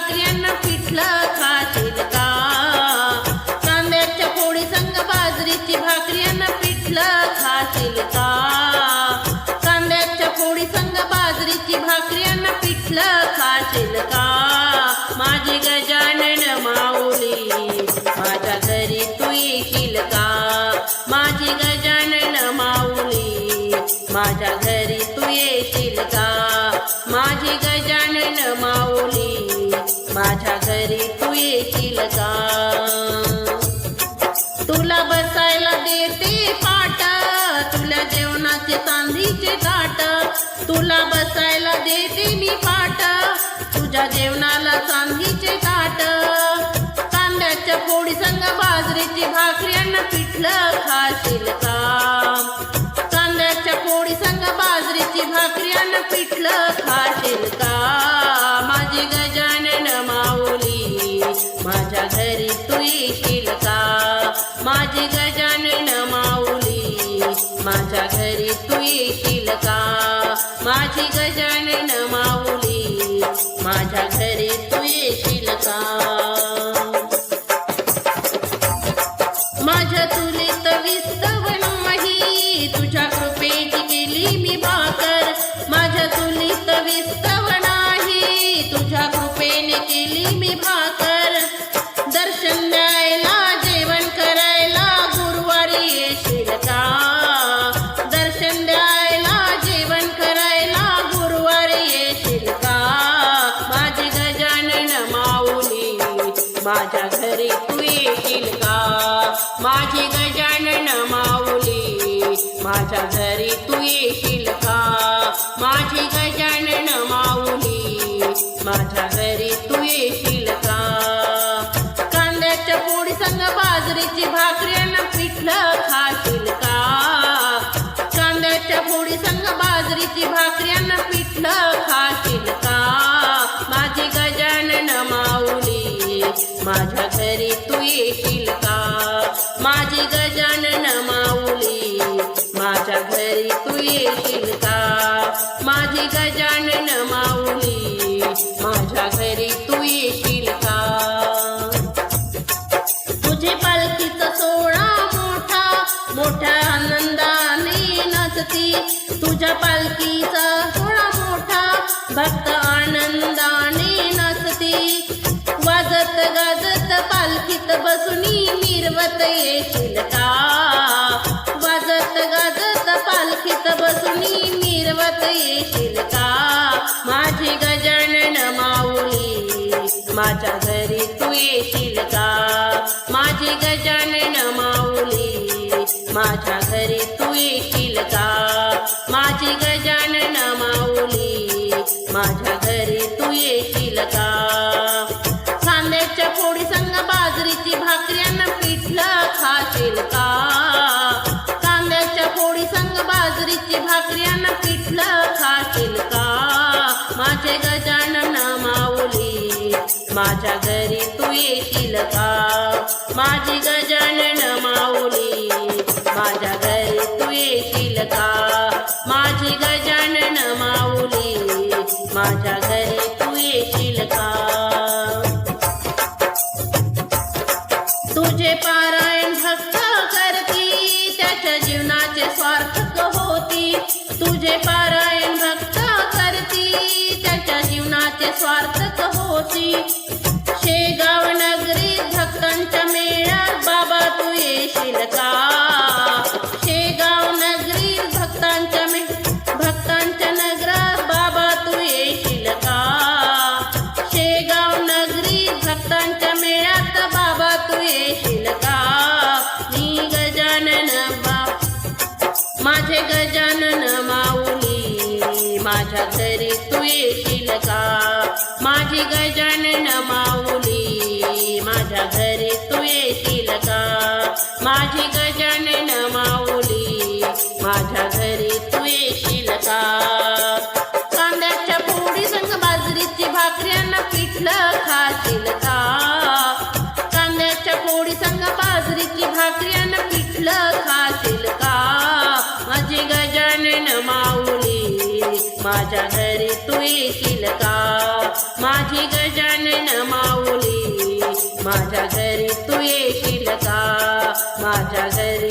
भाकऱ्यांना पिठलं खाशील तुझ्या जेवणाला चांदीचे ताट कांद्याच्या पोळी संग बाजरीची भाकऱ्यांना पिठलं खाशील का? कांद्याच्या पोळी संग बाजरीची भाकऱ्यांना पिठलं खाशील का? माझी गजानन माऊली माझ्या घरी तू येशील का? माझी गजानन माऊली माझ्या घरी तू येशील का? माझी गजानन माझी गजानन माऊली माझ्या गीत बसुनी मिरवत येशील का? वाजत गाजत पालखीत बसुनी मिरवत येशील का? माझी गजानन माऊली माझ्या घरी तू येशील का? माझी गजानन माऊली माझ्या घरी तू येशील का? माझी गजानन माऊली माझ्या माझ्या घरी तू येशील का? माझी गजानन माऊली माझ्या घरी तू येशील का? माझी गजानन माऊली माझ्या माझ्या घरी तू येशील का? कांद्याच्या पोळी संग बाजरीची भाकऱ्यांना पिठलं खाशील का? कांद्याच्या पोळी संग बाजरीची भाकऱ्यांना पिठलं खाशील का? माझी गजानन माऊली माझ्या घरी तू येशील का? माझी गजानन माऊली माझ्या घरी तू येशील का? माझ्या घरी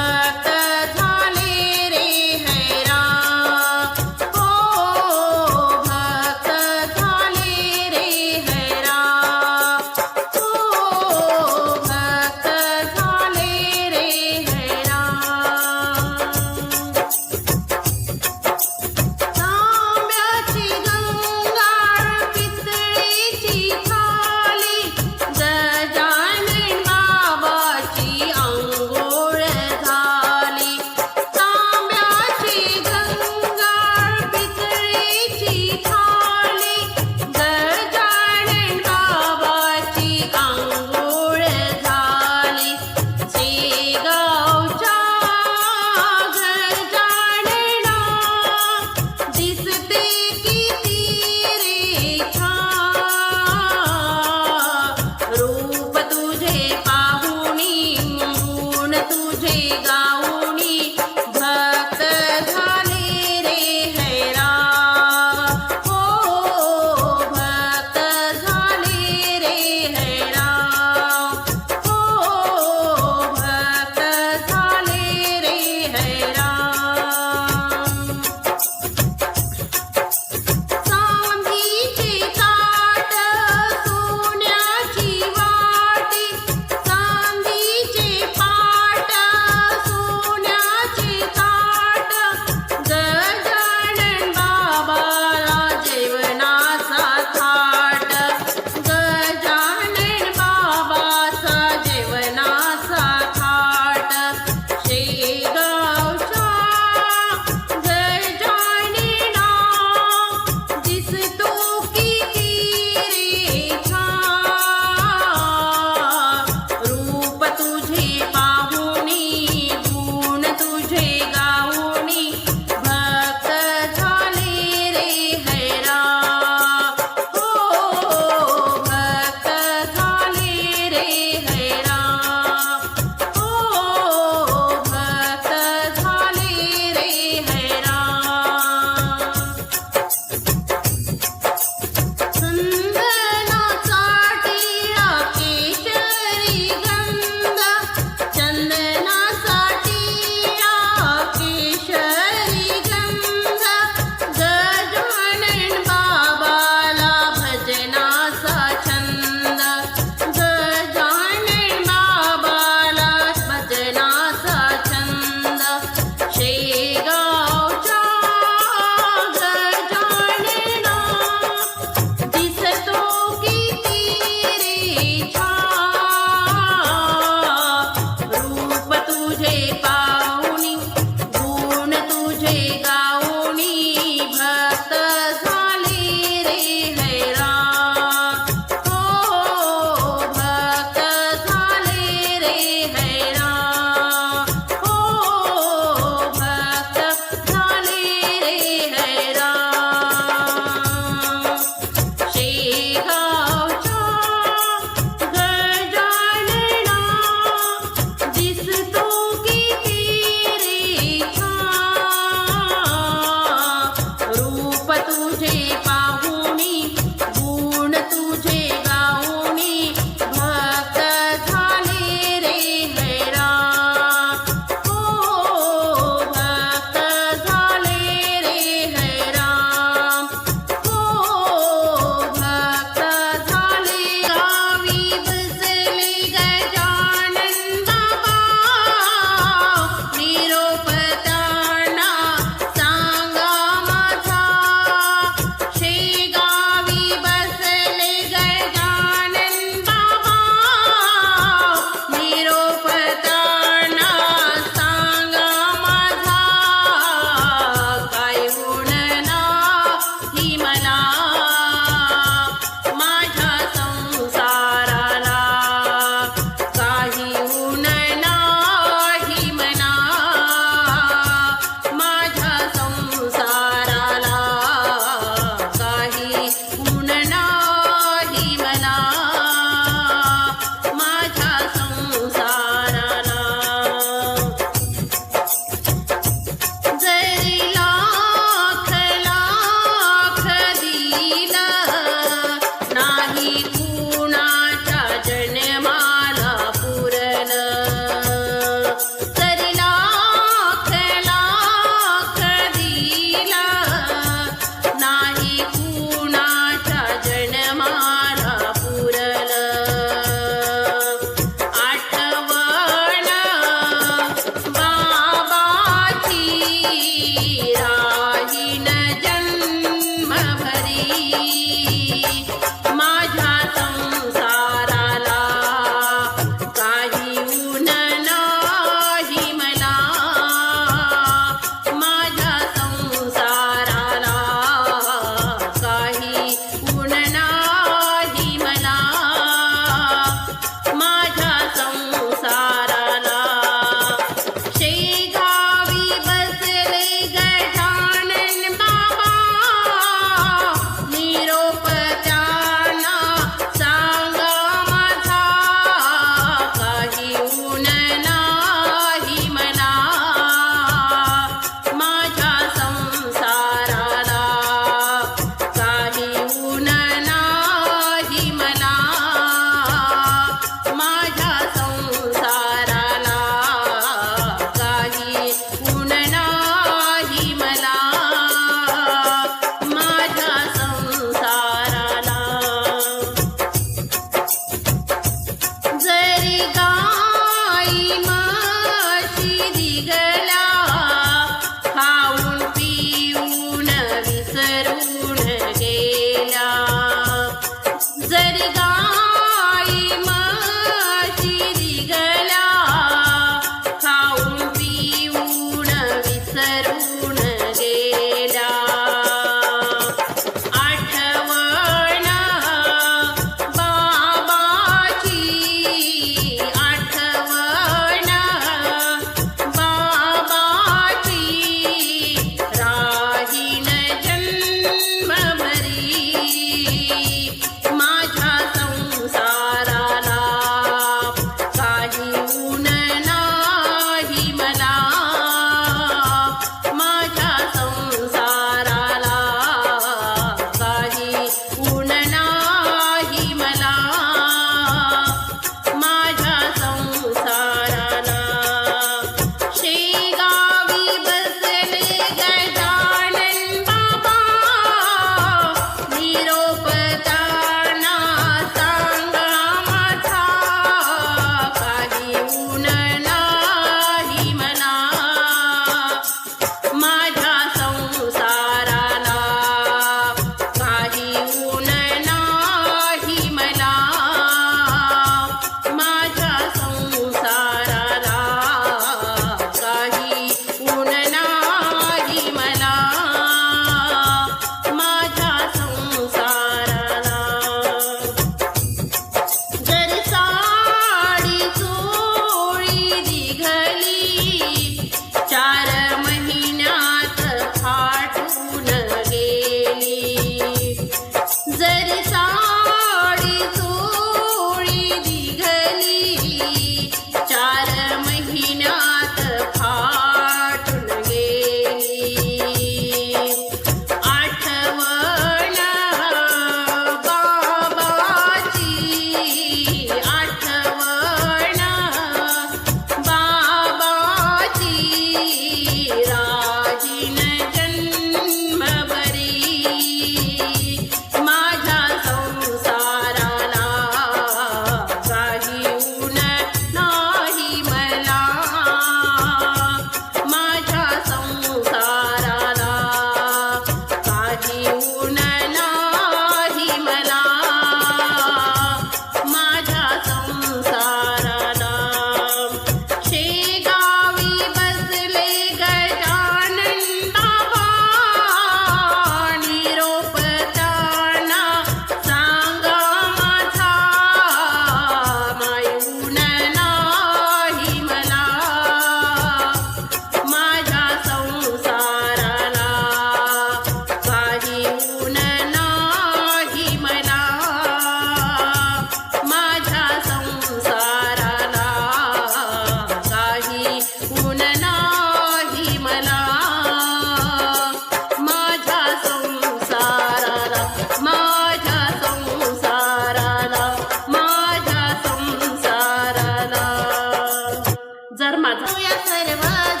जर माझा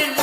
world.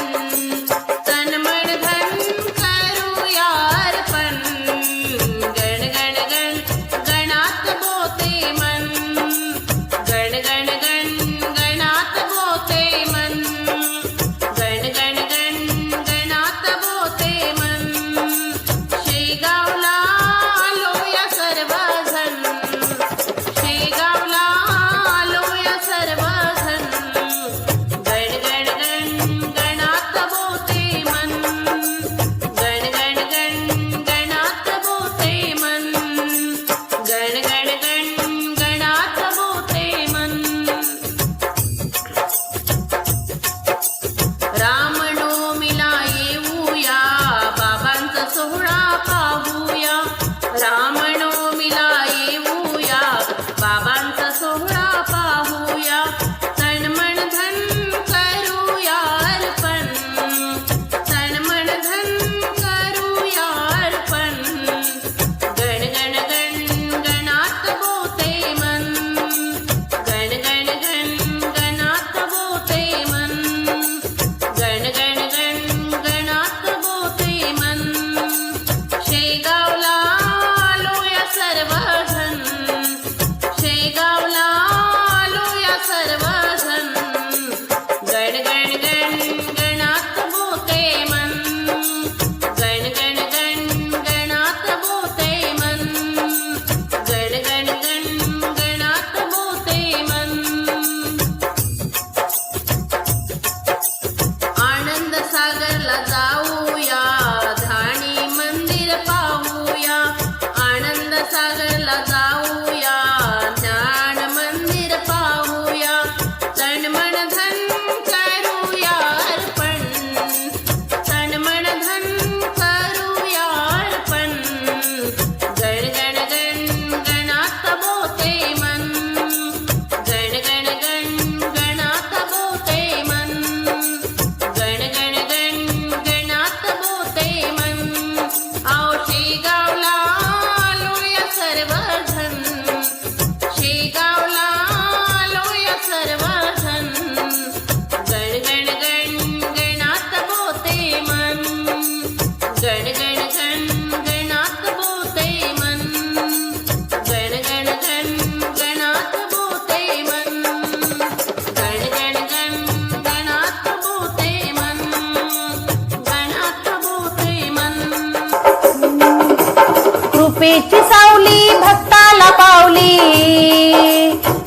कृपेची सावली भक्ताला पावली.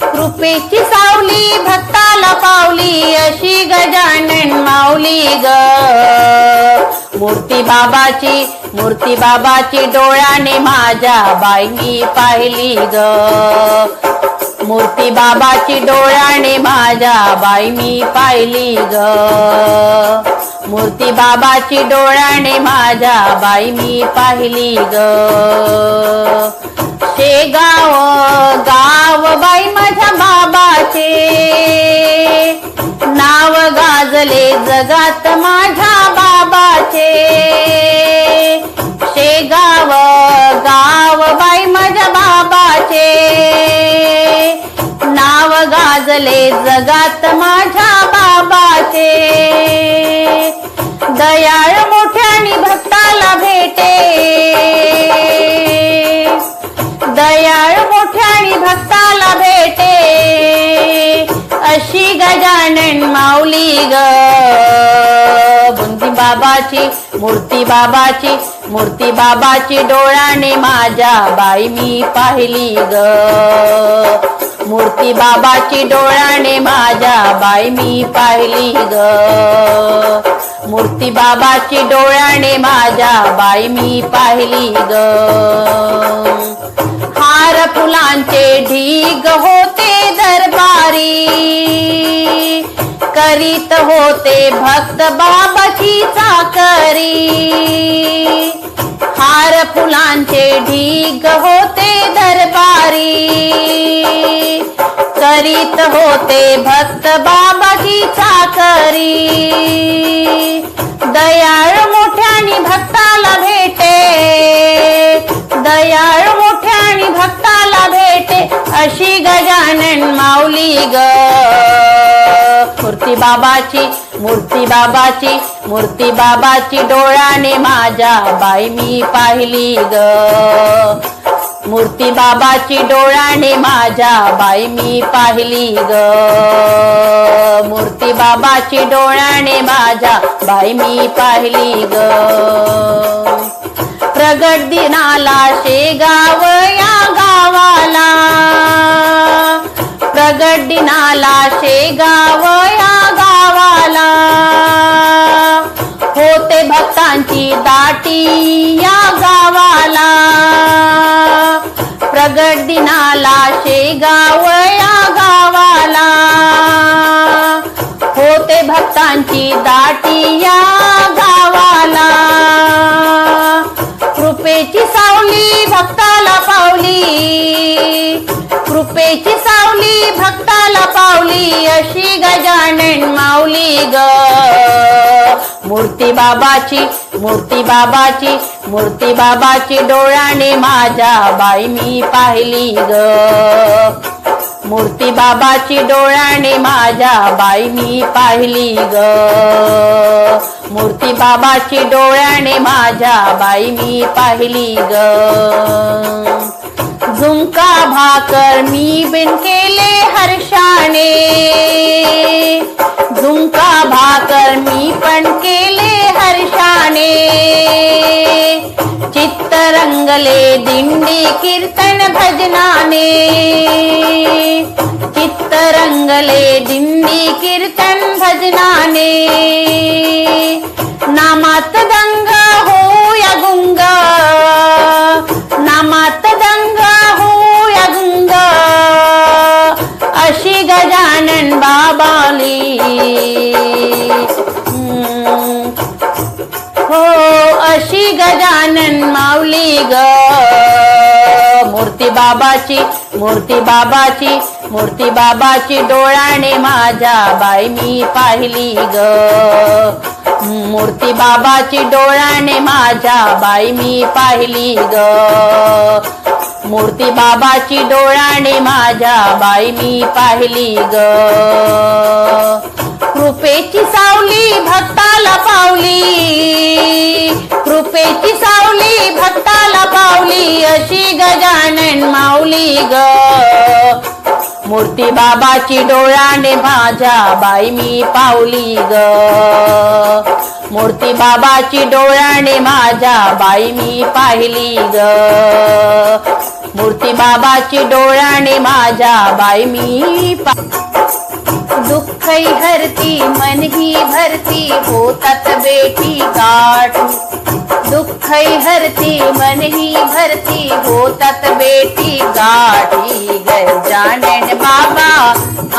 कृपेची सावली भक्ताला पावली अशी गजानन माऊली ग. मूर्ती बाबाची मूर्ती बाबाची डोळ्याने माझ्या बाईनी पाहिली ग. मूर्ती बाबाची डोळ्याने माझ्या बाई मी पाहिली ग. मूर्ती बाबाची डोळ्याने माझ्या बाई मी पाहिली ग. शेगाव गाव बाई माझ्या बाबाचे. नाव गाजले जगात माझ्या बाबाचे. शेगाव गाव बाई माझ्या बाबाचे. नाव गाजले जगात माझ्या बाबाचे. दयाळ मोठ्यानी भक्ताला भेटे. दयाळ मोठ्यानी भक्ताला भेटे. अशी गजानन माऊली ग. बुंदी बाबाची मूर्ती बाबाची मूर्ती बाबाची डोळ्याने माझ्या बाई मी पाहिली ग. मूर्ती बाबाची डोळ्याने माझ्या बाई मी पाहिली ग. मूर्ती बाबाची डोळ्याने माझ्या बाई मी पाहिली ग. हार फुलांचे ढीग होते दरबारी. करीत होते भक्त बाबाची चाकरी. हार फुलांचे ढीग होते दरबारी. करीत होते भक्त बाबाची चाकरी दयाळ मोठ्यानी भक्ताला भेटे. दयाळ मोठ्यानी भक्ताला भेटे. अशी गजानन माऊली ग. मूर्ती बाबाची मूर्ती बाबाची मूर्ती बाबाची डोळ्याने माझ्या बाई मी पाहिली ग. मूर्ती बाबाची डोळ्याने माझ्या बाई मी पाहिली ग. मूर्ती बाबाची डोळ्याने माझ्या बाई मी पाहिली ग. प्रगट दिनाला शेगाव या गावाला. प्रगट दिनाला शेगाव या गावाला. होते भक्तांची दाटी या गावाला. प्रगट दिनाला शेगाव या गावाला. होते भक्तांची दाटी या गावाला. कृपेची सावली भक्ता सावली कृपेची सावली भक्ताला पावली अशी गजानन माऊली ग. मूर्ती बाबाची मूर्ती बाबाची मूर्ती बाबाची डोळ्याने माझ्या बाई मी पाहिली ग. मूर्ती बाबाची डोळ्याने माझ्या बाई मी पाहिली ग. मूर्ती बाबाची डोळ्याने माझ्या बाई मी पाहिली ग. झुंका भाकर मी बिन केले हर्षाने. झुंका भाकर मी पण केले हर्षाने। चित्त रंगले दिंडी कीर्तन भजनाने। चित्त रंगले दिंडी कीर्तन भजनाने। नामात दंग हो या गुंगा। नामात दंग हो या गुंगा। अशी गजानन बाबाली। हो अशी गजानन माऊली ग. मूर्ती बाबाची मूर्ती बाबाची मूर्ती बाबाची डोळ्याने माझ्या बाई मी पाहिली ग. मूर्ती बाबाची डोळ्याने माझ्या बाई मी पाहिली ग. मूर्ती बाबाची डोळ्याने माझ्या बाई मी पाहिली ग. कृपेची सावली भक्त मूर्ती बाबाची डोळ्याने माझ्या बाई मी पावली ग. मूर्ती बाबाची डोळ्याने माझ्या बाई मी पाहिली ग. मूर्ती बाबाची डोळ्याने माझ्या बाई मी पा दुःखही हरती मनही भरती होतात बेटी गाठ. दुःखही हरती मनही भरती होतात बेटी गाठी. गजानन बाबा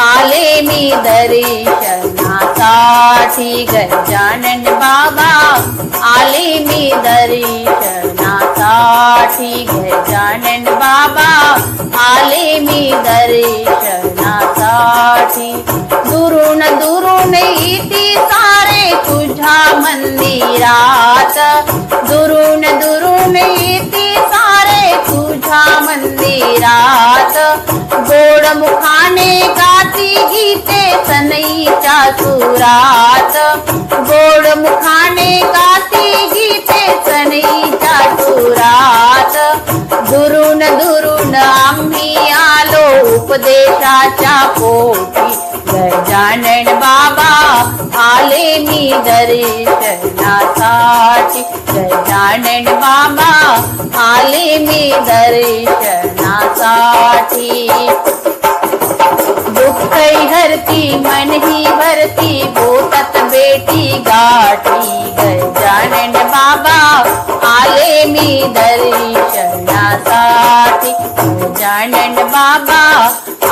आले मी दर्शनासाठी. गजानन बाबा आले मी दर्शनासाठी. गजानन बाबा आले मी दर्शनासाठी. दुरून दुरून इति सारे तुझ्या मंदिरात. दुरून दुरून इति सारे तुझ्या मंदिरात. गोड मुखाने गाती गीते सनईच्या सुरात. गोड मुखाने गाती गीते सनईच्या सुरात. दुरून दुरून आम्ही उपदेशाच्या पोटी गजानन बाबा आले मी दर्शनासाठी. गजानन बाबा आले मी दर्शनासाठी. उठई हरती मन ही भरती बोतत बेटी गाठी गाठि जानन बाबा आले मी दर्शना साथी। जानन बाबा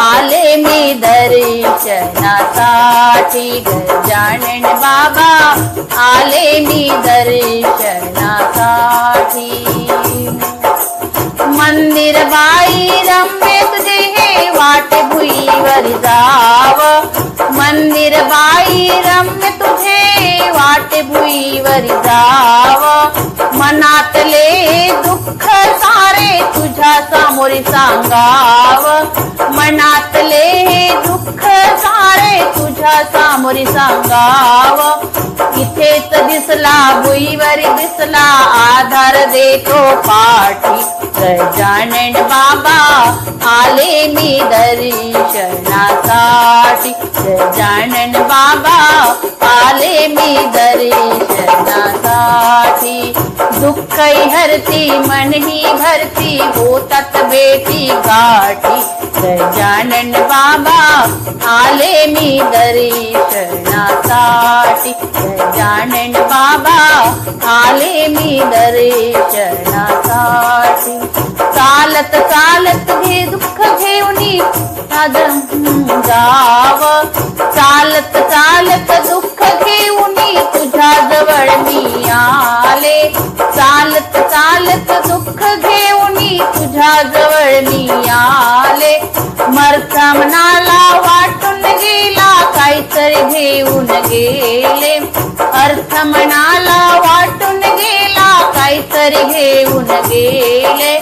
आले मी दर्शना साथी। जानन बाबा आले मी दर्शना साथी। मंदिर बाई रम्य तुझे हे वाट भुईवर जाव. मंदिर बाई रम्य तुझे वाट भुईवर जाव. मनातले दुःख सारे तुझ्या समोर सांगाव. मनातले दुःख सारे तुझ्या सामोरी सांगाव. इथेच दिसला भुईवर दिसला आधार देतो पाठी. गजानन बाबा आले मी दर्शनासाठी। गजानन बाबा आले मी दर्शनासाठी। दुःखही हरती मनही भरती होतात बेटी गाठी। गजानन बाबा आले मी दर्शनासाठी। गजानन बाबा आले मी दर्शनासाठी चालत चालत घे दुःख घेऊनी गाव चालत चालत दुःख घेऊनी तुझ्या जवळ मी आले. चालत चालत दुःख घेऊनी तुझ्या जवळ मी आले. मरता मनाला वाटून गेला काहीतरी घेऊन गेले. अर्थ मनाला वाटून गेला काहीतरी घेऊन गेले.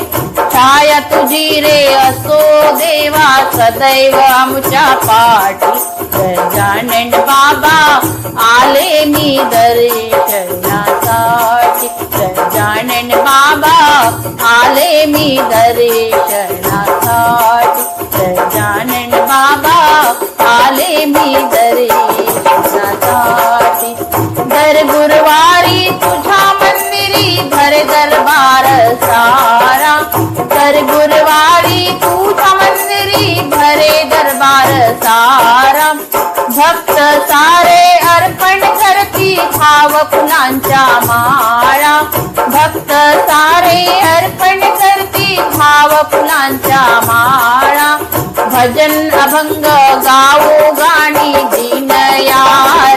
छाया तुझी रे असो देवा सदैव आमच्या पाठी. गजानन बाबा आले मी दर्शनासाठी. गजानन बाबा आले मी दर्शनासाठी. गजानन बाबा आले मी दर्शनासाठी. दर गुरुवारी तुझ्या मंदिरी भर दरबार सा गुरुवारी तुझ्या मंदिरी भरे दरबार सारा. भक्त सारे अर्पण करती भाव फुलांच्या माळा. भक्त सारे अर्पण करती भाव फुलांच्या माळा. भजन अभंग गावो गाणी दिनया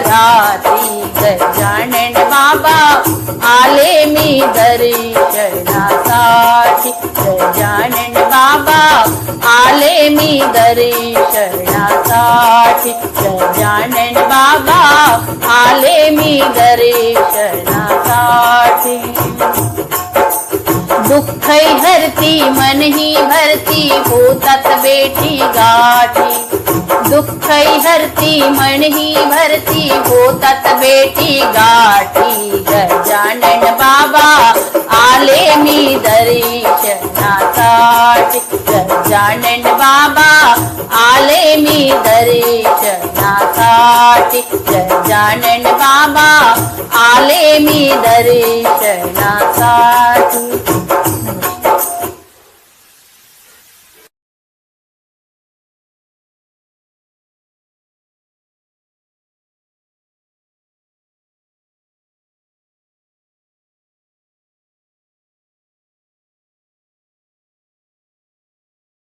राती गजानन बाबा आले मी दर्शनासाठी गजानन बाबा आले मी दर्शनासाठी गजानन बाबा आले मी दर्शनासाठी दुःखही धरती मनही भरती होतात बेटी गाठी. दुःखही हरती मनही भरती होतात बेटी गाठी. गजानन बाबा आले मी दर्शनासाठी गजानन बाबा आले मी दर्शनासाठी गजानन बाबा आले मी दर्शनासाठी Thank you.